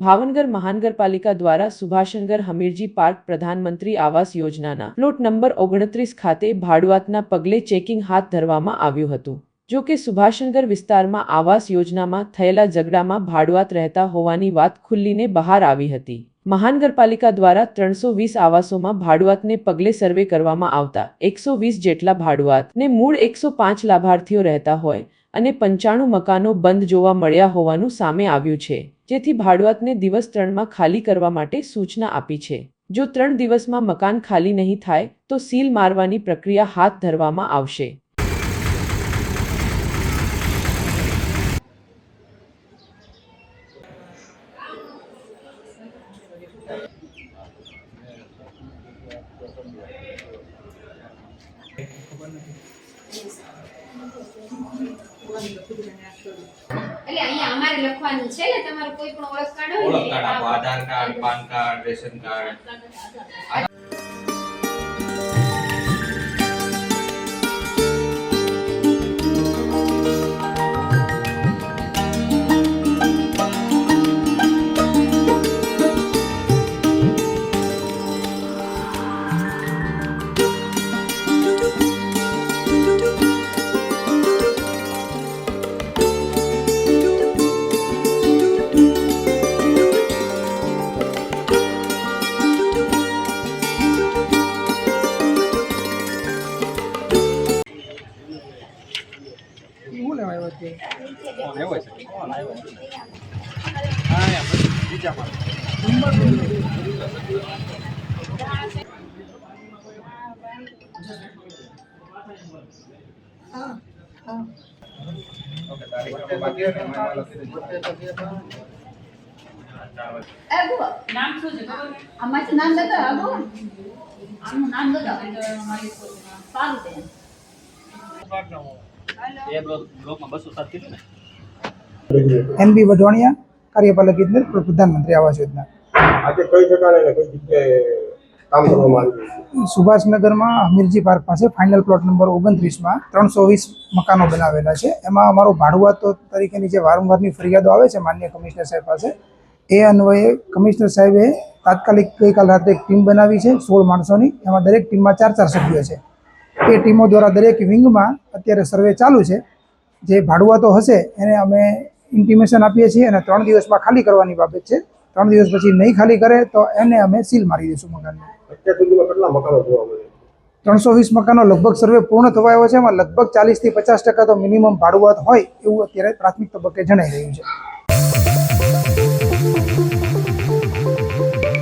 ભાવનગર મહાનગરપાલિકા દ્વારા સુભાષનગર હમીરજી પાર્ક પ્રધાનમંત્રી આવાસ યોજનાના પ્લોટ નંબર ઓગણત્રીસ ખાતે ભાડુઆતના પગલે ચેકિંગ હાથ ધરવામાં આવ્યું હતું. જો કે સુભાષનગર વિસ્તારમાં આવાસ યોજનામાં થયેલા ઝઘડામાં ભાડુઆત રહેતા હોવાની વાત ખુલ્લીને બહાર આવી હતી. મહાનગરપાલિકા દ્વારા ત્રણસો વીસ આવાસોમાં ભાડુઆતને પગલે સર્વે કરવામાં આવતા એકસો વીસ જેટલા ભાડુઆત ને મૂળ એકસો પાંચ લાભાર્થીઓ રહેતા હોય અને પંચાણું મકાનો બંધ જોવા મળ્યા હોવાનું સામે આવ્યું છે, જેથી ભાડુઆતને દિવસ ત્રણમાં ખાલી કરવા માટે સૂચના આપી છે. જો ત્રણ દિવસમાં મકાન ખાલી નહીં થાય, તો સીલ મારવાની પ્રક્રિયા હાથ ધરવામાં આવશે. એટલે અહીંયા અમારે લખવાનું છે ને તમારું કોઈ પણ ઓળખ કાર્ડ હોય ઓળખ card Aadhaar card PAN card ration card. Abu. આમાંથી નામ લગાવો, આબુ. આનું નામ. સારું છે. એનબી વઢવાણિયા કાર્યપાલક ઇજનેર પ્રધાનમંત્રી આવાસ યોજના. આજે કઈ ઠેકાણે અને કઈ જગ્યાએ કામ કરવામાં આવી સુભાષનગરમાં હમીરજી પાર્ક પાસે ફાઇનલ પ્લોટ નંબર ઓગણત્રીસમાં ત્રણસો વીસ મકાનો બનાવેલા છે. એમાં અમારો ભાડુઆતો તરીકેની જે વારંવારની ફરિયાદો આવે છે માન્ય કમિશનર સાહેબ પાસે એ અન્વયે કમિશનર સાહેબે તાત્કાલિક ગઈકાલ રાત્રે એક ટીમ બનાવી છે સોળ માણસોની. એમાં દરેક ટીમમાં ચાર ચાર સભ્યો છે. એ ટીમો દ્વારા દરેક વિંગમાં અત્યારે સર્વે ચાલુ છે. જે ભાડુઆતો હશે એને અમે ઇન્ટિમેશન આપીએ છીએ અને ત્રણ દિવસમાં ખાલી કરવાની બાબત છે. ત્રણ દિવસ પછી નહીં ખાલી કરે તો એને અમે સીલ મારી દઈશું મકાનને? ત્રણસો વીસ મકાનો લગભગ સર્વે પૂર્ણ થવા આવ્યો છે. એમાં લગભગ ચાલીસથી પચાસ ટકા તો મિનિમમ ભાડુઆત હોય એવું અત્યારે પ્રાથમિક તબક્કે જણાઈ રહ્યું છે.